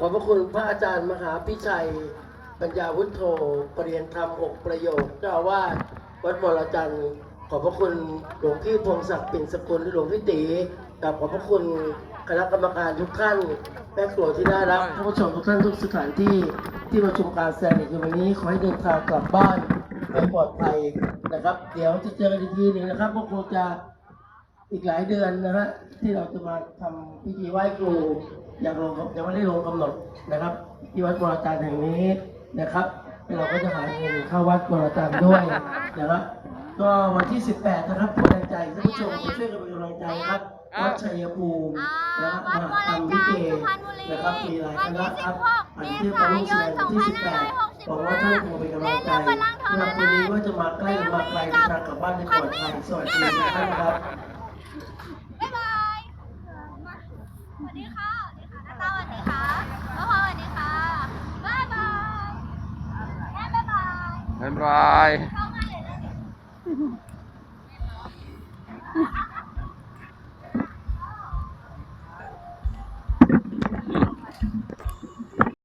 ขอบคุณพระอาจารย์มหาพิชัย ปัญญาวุฒโธปรริยนธรรมอกประโยคเจ้าอาวาสวัดบรจันทร์ขอบพระคุณหลวงพี่พงศักดิ์ปิ่นสกุลหลวงพี่ตีกับขอบพระคุณคณะกรรมการทุกท่านแม่ครัวที่น่ารักท่านผู้ชมทุกท่านทุกสถานที่ที่มาชมการแสดงในวันนี้ขอให้เดินทางกลับบ้านโดยปลอดภัยนะครับ เดี๋ยวจะเจอกันอีกทีหนึ่งนะครับพวกครูจะ อีกหลายเดือนนะฮะที่เราจะมาทำพิธีไหว้ครูยังลงยังไม่ได้ลงกำหนดนะครับ ที่วัดบรจารย์แห่งนี้นะครับแล้วเราก็จะหาเงินเข้าวัดบรจารย์ด้วยนะครับก็วันที่ 18 นะครับขอแรงใจท่านผู้ชมช่วยกันเป็นกำลังใจครับวัดชัยภูมินะครับมาทำพิธีนะครับมีหลายคณะครับอันที่ประมุขแสดงวันที่ 18บอกว่าท่านคงเป็นกำลังใจเรื่องวันนี้ว่าจะมาใกล้หรือมาไกลเดินทางกลับบ้านในปลอดภัยสวัสดีทุกท่านครับ บ๊ายบายสวัสดีค่ะสวัสดีค่ะน้าตาสวัสดีค่ะพ่อพ่อสวัสดีค่ะ บ๊ายบายแม่บ๊ายบายบ๊ายบายเข้ามาเลยนะ